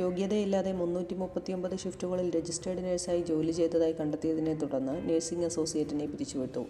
യോഗ്യതയില്ലാതെ മുന്നൂറ്റി മുപ്പത്തിയൊമ്പത് ഷിഫ്റ്റുകളിൽ രജിസ്റ്റേർഡ് നഴ്സായി ജോലി ചെയ്തതായി കണ്ടെത്തിയതിനെ തുടർന്ന് നഴ്സിംഗ് അസോസിയേറ്റിനെ പിരിച്ചുവിട്ടു.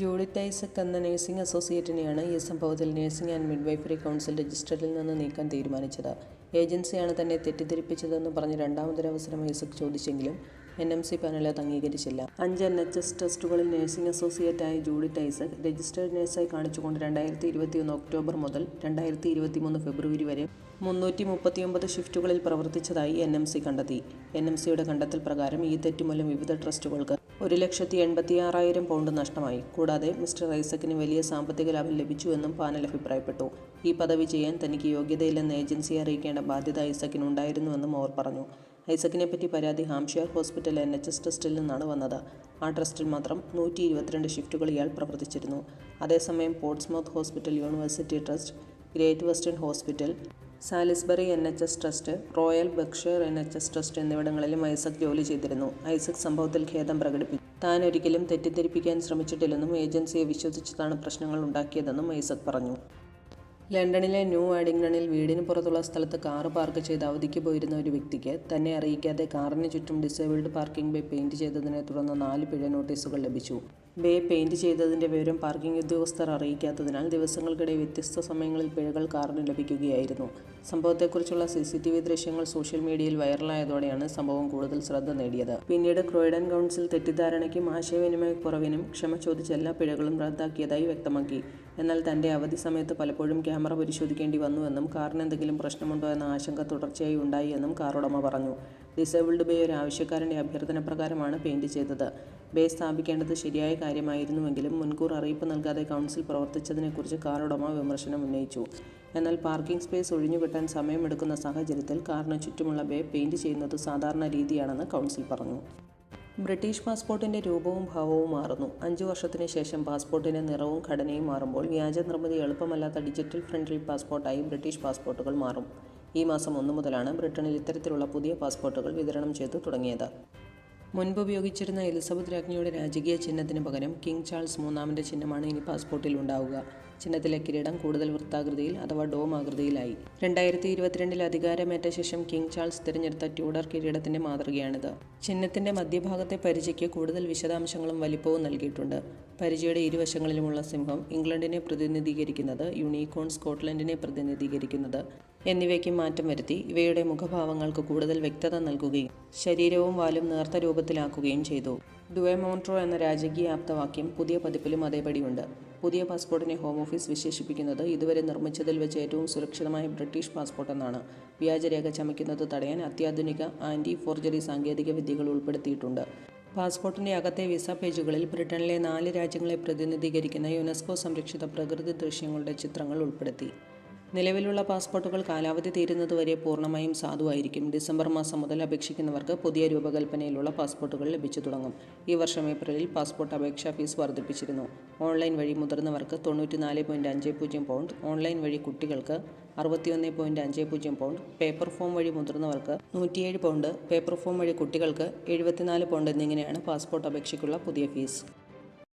ജൂഡിത്ത് ഐസക് എന്ന നഴ്സിംഗ് അസോസിയേറ്റിനെയാണ് ഈ സംഭവത്തിൽ നഴ്സിംഗ് ആൻഡ് മിഡ്വൈഫറി കൗൺസിൽ രജിസ്റ്ററിൽ നിന്ന് നീക്കാൻ തീരുമാനിച്ചത്. ഏജൻസിയാണ് തന്നെ തെറ്റിദ്ധരിപ്പിച്ചതെന്ന് പറഞ്ഞ് രണ്ടാമതൊരവസരം ഐസക് ചോദിച്ചെങ്കിലും എൻ എം സി പാനൽ അംഗീകരിച്ചില്ല. അഞ്ച് എൻ എച്ച് എസ് ടെസ്റ്റുകളിൽ നഴ്സിംഗ് അസോസിയേറ്റായ ജൂഡിറ്റ് ഐസക് രജിസ്റ്റേഡ് നഴ്സായി കാണിച്ചുകൊണ്ട് രണ്ടായിരത്തി ഇരുപത്തിയൊന്ന് ഒക്ടോബർ മുതൽ രണ്ടായിരത്തി ഇരുപത്തിമൂന്ന് ഫെബ്രുവരി വരെ മുന്നൂറ്റി മുപ്പത്തിയൊമ്പത് ഷിഫ്റ്റുകളിൽ പ്രവർത്തിച്ചതായി എൻ എം സി കണ്ടെത്തി. എൻ എം സിയുടെ കണ്ടെത്തൽ പ്രകാരം ഈ തെറ്റുമൂലം വിവിധ ട്രസ്റ്റുകൾക്ക് ഒരു ലക്ഷത്തി എൺപത്തി ആറായിരം പൗണ്ട് നഷ്ടമായി. കൂടാതെ മിസ്റ്റർ ഐസക്കിന് വലിയ സാമ്പത്തിക ലാഭം ലഭിച്ചുവെന്നും പാനൽ അഭിപ്രായപ്പെട്ടു. ഈ പദവി ചെയ്യാൻ തനിക്ക് യോഗ്യതയില്ലെന്ന് ഏജൻസിയെ അറിയിക്കേണ്ട ബാധ്യത ഐസക്കിനുണ്ടായിരുന്നുവെന്നും അവർ പറഞ്ഞു. ഐസക്കിനെ പറ്റി പരാതി Hampshire hospital N H S ട്രസ്റ്റിൽ നിന്നാണ് വന്നത്. ആ ട്രസ്റ്റിൽ മാത്രം നൂറ്റി ഇരുപത്തിരണ്ട് ഷിഫ്റ്റുകൾ ഇയാൾ പ്രവർത്തിച്ചിരുന്നു. അതേസമയം Portsmouth hospital university trust Great Western hospital Salisbury N H S trust Royal Berkshire N H S trust എന്നിവിടങ്ങളിലും ഐസക് ജോലി ചെയ്തിരുന്നു. ഐസക് സംഭവത്തിൽ ഖേദം പ്രകടിപ്പിച്ചു. താൻ ഒരിക്കലും തെറ്റിദ്ധരിപ്പിക്കാൻ ശ്രമിച്ചിട്ടില്ലെന്നും ഏജൻസിയെ വിശ്വസിച്ചതാണ് പ്രശ്നങ്ങൾ ഉണ്ടാക്കിയതെന്നും ഐസക് പറഞ്ഞു. ലണ്ടനിലെ ന്യൂ ആഡിംഗ്ടണിൽ വീടിന് പുറത്തുള്ള സ്ഥലത്ത് കാറ് പാർക്ക് ചെയ്ത് അവധിക്ക് പോയിരുന്ന ഒരു വ്യക്തിക്ക് തന്നെ അറിയിക്കാതെ കാറിന് ചുറ്റും ഡിസേബിൾഡ് പാർക്കിംഗ് ബേ പെയിന്റ് ചെയ്തതിനെ തുടർന്ന് നാല് പിഴ നോട്ടീസുകൾ ലഭിച്ചു. ബേ പെയിന്റ് ചെയ്തതിന്റെ വിവരം പാർക്കിംഗ് ഉദ്യോഗസ്ഥർ അറിയിക്കാത്തതിനാൽ ദിവസങ്ങൾക്കിടെ വ്യത്യസ്ത സമയങ്ങളിൽ പിഴകൾ കാറിന് ലഭിക്കുകയായിരുന്നു. സംഭവത്തെക്കുറിച്ചുള്ള സി സി ടി വി ദൃശ്യങ്ങൾ സോഷ്യൽ മീഡിയയിൽ വൈറലായതോടെയാണ് സംഭവം കൂടുതൽ ശ്രദ്ധ നേടിയത്. പിന്നീട് ക്രോയിഡൻ കൗൺസിൽ തെറ്റിദ്ധാരണയ്ക്കും ആശയവിനിമയക്കുറവിനും ക്ഷമ ചോദിച്ച എല്ലാ പിഴകളും റദ്ദാക്കിയതായി വ്യക്തമാക്കി. എന്നാൽ തന്റെ അവധി സമയത്ത് പലപ്പോഴും ക്യാമറ പരിശോധിക്കേണ്ടി വന്നുവെന്നും കാറിന് എന്തെങ്കിലും പ്രശ്നമുണ്ടോ എന്ന ആശങ്ക തുടർച്ചയായി ഉണ്ടായി എന്നും കാർ പറഞ്ഞു. ഡിസേബിൾഡ് ബേ ഒരു ആവശ്യക്കാരന്റെ അഭ്യർത്ഥന പ്രകാരമാണ് പെയിന്റ് ചെയ്തത്. ബേ സ്ഥാപിക്കേണ്ടത് ശരിയായ കാര്യമായിരുന്നുവെങ്കിലും മുൻകൂർ അറിയിപ്പ് നൽകാതെ കൗൺസിൽ പ്രവർത്തിച്ചതിനെക്കുറിച്ച് കാർ ഉടമ വിമർശനം ഉന്നയിച്ചു. എന്നാൽ പാർക്കിംഗ് സ്പേസ് ഒഴിഞ്ഞുകിട്ടാൻ സമയമെടുക്കുന്ന സാഹചര്യത്തിൽ കാറിന് ചുറ്റുമുള്ള ബേ പെയിന്റ് ചെയ്യുന്നത് സാധാരണ രീതിയാണെന്ന് കൗൺസിൽ പറഞ്ഞു. ബ്രിട്ടീഷ് പാസ്പോർട്ടിന്റെ രൂപവും ഭാവവും മാറുന്നു. അഞ്ചു വർഷത്തിന് ശേഷം പാസ്പോർട്ടിന്റെ നിറവും ഘടനയും മാറുമ്പോൾ വ്യാജ നിർമ്മിതി എളുപ്പമല്ലാത്ത ഡിജിറ്റൽ ഫ്രണ്ട്ലി പാസ്പോർട്ടായി ബ്രിട്ടീഷ് പാസ്പോർട്ടുകൾ മാറും. ഈ മാസം ഒന്നു മുതലാണ് ബ്രിട്ടനിൽ ഇത്തരത്തിലുള്ള പുതിയ പാസ്പോർട്ടുകൾ വിതരണം ചെയ്തു തുടങ്ങിയത്. മുൻപ് ഉപയോഗിച്ചിരുന്ന എലിസബത്ത് രാജ്ഞിയുടെ രാജകീയ ചിഹ്നത്തിന് പകരം കിങ് ചാൾസ് മൂന്നാമന്റെ ചിഹ്നമാണ് ഇനി പാസ്പോർട്ടിൽ ഉണ്ടാവുക. ചിഹ്നത്തിലെ കിരീടം കൂടുതൽ വൃത്താകൃതിയിൽ അഥവാ ഡോം ആകൃതിയിലായി രണ്ടായിരത്തി ഇരുപത്തിരണ്ടിൽ അധികാരമേറ്റ ശേഷം കിങ് ചാൾസ് തിരഞ്ഞെടുത്ത ട്യൂഡർ കിരീടത്തിന്റെ മാതൃകയാണിത്. ചിഹ്നത്തിന്റെ മധ്യഭാഗത്തെ പരിചയ്ക്ക് കൂടുതൽ വിശദാംശങ്ങളും വലിപ്പവും നൽകിയിട്ടുണ്ട്. പരിചയുടെ ഇരുവശങ്ങളിലുമുള്ള സിംഹം ഇംഗ്ലണ്ടിനെ പ്രതിനിധീകരിക്കുന്നത് യൂണിക്കോൺ സ്കോട്ട്ലൻഡിനെ പ്രതിനിധീകരിക്കുന്നത് എന്നിവയ്ക്ക് മാറ്റം വരുത്തി ഇവയുടെ മുഖഭാവങ്ങൾക്ക് കൂടുതൽ വ്യക്തത നൽകുകയും ശരീരവും വാലും നേർത്ത രൂപത്തിലാക്കുകയും ചെയ്തു. ഡുവെ മോൺട്രോ എന്ന രാജകീയ ആപ്തവാക്യം പുതിയ പതിപ്പിലും അതേപടിയുണ്ട്. പുതിയ പാസ്പോർട്ടിനെ ഹോം ഓഫീസ് വിശേഷിപ്പിക്കുന്നത് ഇതുവരെ നിർമ്മിച്ചതിൽ വെച്ച് ഏറ്റവും സുരക്ഷിതമായ ബ്രിട്ടീഷ് പാസ്പോർട്ട് എന്നാണ്. വ്യാജരേഖ ചമയ്ക്കുന്നത് തടയാൻ അത്യാധുനിക ആന്റി ഫോർജറി സാങ്കേതിക വിദ്യകൾ ഉൾപ്പെടുത്തിയിട്ടുണ്ട്. പാസ്പോർട്ടിന്റെ അകത്തെ വിസ പേജുകളിൽ ബ്രിട്ടനിലെ നാല് രാജ്യങ്ങളെ പ്രതിനിധീകരിക്കുന്ന യുനെസ്കോ സംരക്ഷിത പ്രകൃതി ദൃശ്യങ്ങളുടെ ചിത്രങ്ങൾ ഉൾപ്പെടുത്തി. നിലവിലുള്ള പാസ്പോർട്ടുകൾ കാലാവധി തീരുന്നതുവരെ പൂർണമായും സാധുവായിരിക്കും. ഡിസംബർ മാസം മുതൽ അപേക്ഷിക്കുന്നവർക്ക് പുതിയ രൂപകൽപ്പനയിലുള്ള പാസ്പോർട്ടുകൾ ലഭിച്ചു തുടങ്ങും. ഈ വർഷം ഏപ്രിലിൽ പാസ്പോർട്ട് അപേക്ഷാ ഫീസ് വർദ്ധിപ്പിച്ചിരുന്നു. ഓൺലൈൻ വഴി മുതിർന്നവർക്ക് തൊണ്ണൂറ്റിനാല് അഞ്ച് പൂജ്യം പൗണ്ട് ഓൺലൈൻ വഴി കുട്ടികൾക്ക് അറുപത്തിയൊന്ന് പോയിന്റ് അഞ്ച് പൂജ്യം പൗണ്ട് പേപ്പർ ഫോം വഴി മുതിർന്നവർക്ക് നൂറ്റിയേഴ് പൗണ്ട് പേപ്പർ ഫോം വഴി കുട്ടികൾക്ക് എഴുപത്തിനാല് പൗണ്ട് എന്നിങ്ങനെയാണ് പാസ്പോർട്ട് അപേക്ഷയ്ക്കുള്ള പുതിയ ഫീസ്.